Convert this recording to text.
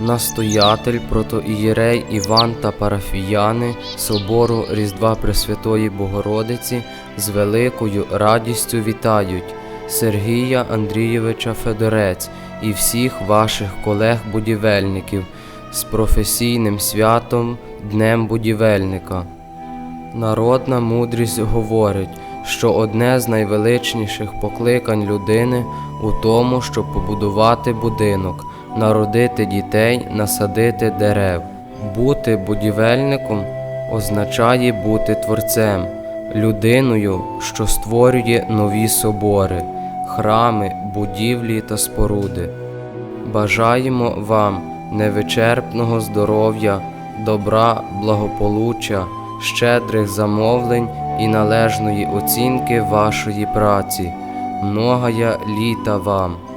настоятель протоієрей Іван та парафіяни собору Різдва Пресвятої Богородиці з великою радістю вітають Сергія Андрійовича Федорець і всіх ваших колег-будівельників з професійним святом Днем будівельника. Народна мудрість говорить, що одне з найвеличніших покликань людини у тому, щоб побудувати будинок, народити дітей, насадити дерев. Бути будівельником означає бути творцем, людиною, що створює нові собори, храми, будівлі та споруди. Бажаємо вам невичерпного здоров'я, добра, благополуччя, щедрих замовлень і належної оцінки вашої праці. Многая літа вам!